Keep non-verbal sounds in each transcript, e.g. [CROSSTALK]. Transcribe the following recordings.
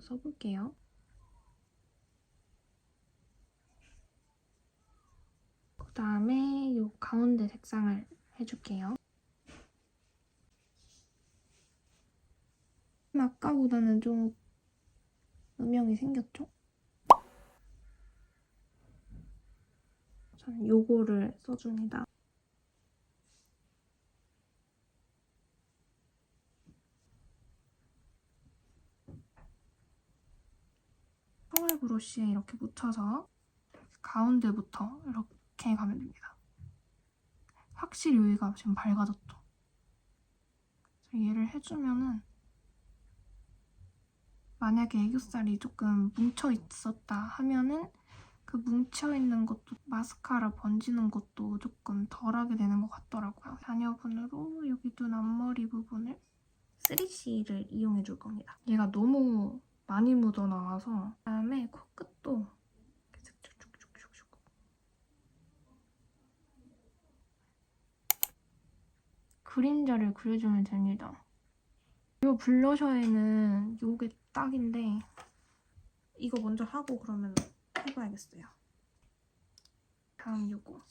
한번 써볼게요. 그 다음에 이 가운데 색상을 해줄게요. 음, 아까보다는 좀 음영이 생겼죠? 저는 요거를 써줍니다. 펄 브러쉬에 이렇게 묻혀서 가운데부터 이렇게 가면 됩니다. 확실히 여기가 지금 밝아졌죠? 얘를 해주면은 만약에 애교살이 조금 뭉쳐 있었다 하면은 그 뭉쳐 있는 것도 마스카라 번지는 것도 조금 덜하게 되는 것 같더라고요. 잔여분으로 여기 눈 앞머리 부분을 3C를 이용해 줄 겁니다. 얘가 너무 많이 묻어 나와서 그다음에 코끝도 슥슉슉슉슉슉 그림자를 그려주면 됩니다. 이 블러셔에는 이게 딱인데 이거 먼저 하고 그러면 해봐야겠어요. 다음 이거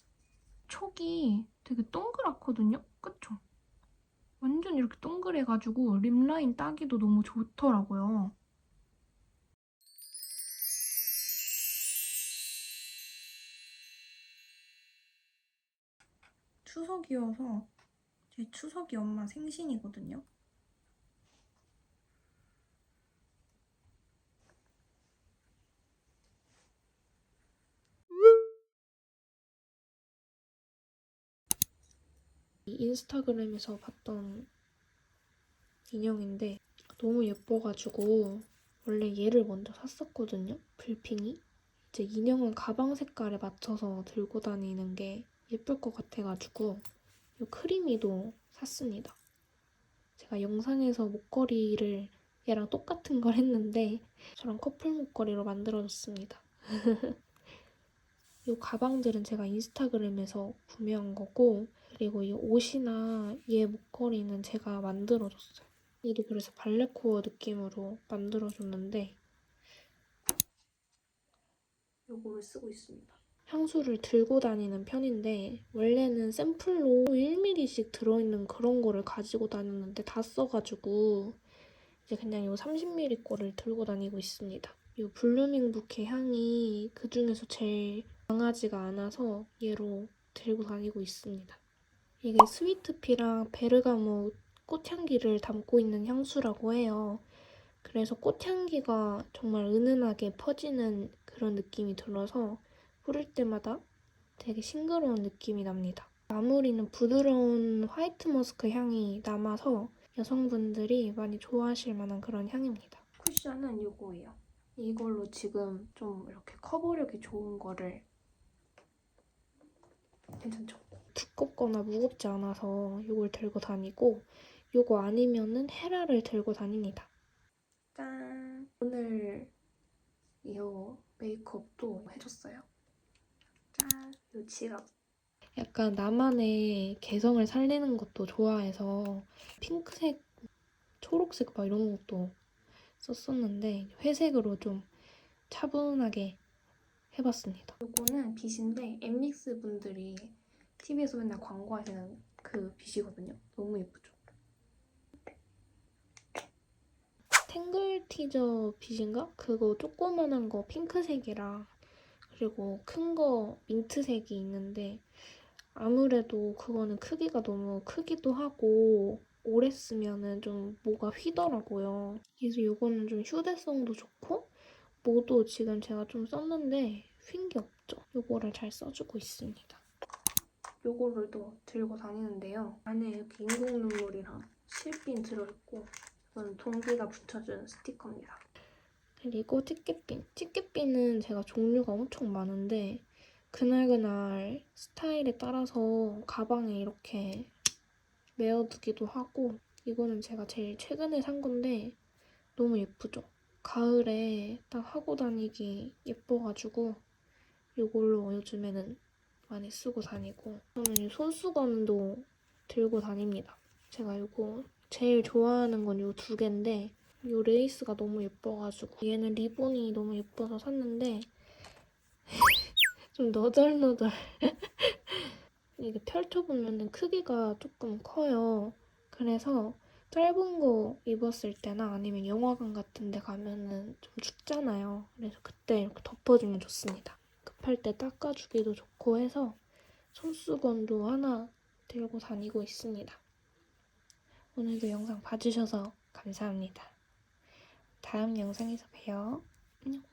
촉이 되게 동그랗거든요? 그쵸? 완전 이렇게 동그래가지고 립라인 따기도 너무 좋더라고요. 추석이어서 제 추석이 엄마 생신이거든요. 인스타그램에서 봤던 인형인데 너무 예뻐가지고 원래 얘를 먼저 샀었거든요. 불핑이. 이제 인형은 가방 색깔에 맞춰서 들고 다니는 게 예쁠 것 같아가지고 이 크리미도 샀습니다. 제가 영상에서 목걸이를 얘랑 똑같은 걸 했는데 저랑 커플 목걸이로 만들어줬습니다. [LAUGHS] 이 가방들은 제가 인스타그램에서 구매한 거고 그리고 이 옷이나 얘 목걸이는 제가 만들어줬어요. 얘도 그래서 발레코어 느낌으로 만들어줬는데 요거를 쓰고 있습니다. 향수를 들고 다니는 편인데 원래는 샘플로 1ml씩 들어있는 그런 거를 가지고 다녔는데 다 써가지고 이제 그냥 이 30ml 거를 들고 다니고 있습니다. 이 블루밍 부케 향이 그 중에서 제일 강하지가 않아서 얘로 들고 다니고 있습니다. 이게 스위트피랑 베르가모 꽃향기를 담고 있는 향수라고 해요. 그래서 꽃향기가 정말 은은하게 퍼지는 그런 느낌이 들어서 뿌릴 때마다 되게 싱그러운 느낌이 납니다. 마무리는 부드러운 화이트 머스크 향이 남아서 여성분들이 많이 좋아하실 만한 그런 향입니다. 쿠션은 이거예요. 이걸로 지금 좀 이렇게 커버력이 좋은 거를 괜찮죠? 두껍거나 무겁지 않아서 이걸 들고 다니고 이거 아니면은 헤라를 들고 다닙니다. 짠! 오늘 이 메이크업도 해줬어요. 짠! 이 지갑. 약간 나만의 개성을 살리는 것도 좋아해서 핑크색, 초록색 막 이런 것도 썼었는데 회색으로 좀 차분하게 해봤습니다. 이거는 빗인데 엠믹스 분들이 TV에서 맨날 광고하시는 그 빗이거든요. 너무 예쁘죠? 탱글 티저 빗인가? 그거 조그만한 거 핑크색이랑 그리고 큰 거 민트색이 있는데 아무래도 그거는 크기가 너무 크기도 하고 오래 쓰면은 좀 뭐가 휘더라고요. 그래서 이거는 좀 휴대성도 좋고 뭐도 지금 제가 좀 썼는데 휜 게 없죠. 이거를 잘 써주고 있습니다. 요거를 또 들고 다니는데요. 안에 이렇게 인공 눈물이랑 실핀 들어있고 이건 동기가 붙여준 스티커입니다. 그리고 티켓핀. 티켓핀은 제가 종류가 엄청 많은데 그날그날 스타일에 따라서 가방에 이렇게 메어두기도 하고 이거는 제가 제일 최근에 산 건데 너무 예쁘죠? 가을에 딱 하고 다니기 예뻐가지고 이걸로 요즘에는 많이 쓰고 다니고 저는 이 손수건도 들고 다닙니다. 제가 이거 제일 좋아하는 건 이 두 개인데 이 레이스가 너무 예뻐가지고 얘는 리본이 너무 예뻐서 샀는데 [LAUGHS] 좀 너덜너덜 [LAUGHS] 이게 펼쳐보면은 크기가 조금 커요. 그래서 짧은 거 입었을 때나 아니면 영화관 같은 데 가면은 좀 춥잖아요. 그래서 그때 이렇게 덮어주면 좋습니다. 급할 때 닦아주기도 좋고 해서 손수건도 하나 들고 다니고 있습니다. 오늘도 영상 봐주셔서 감사합니다. 다음 영상에서 봬요. 안녕.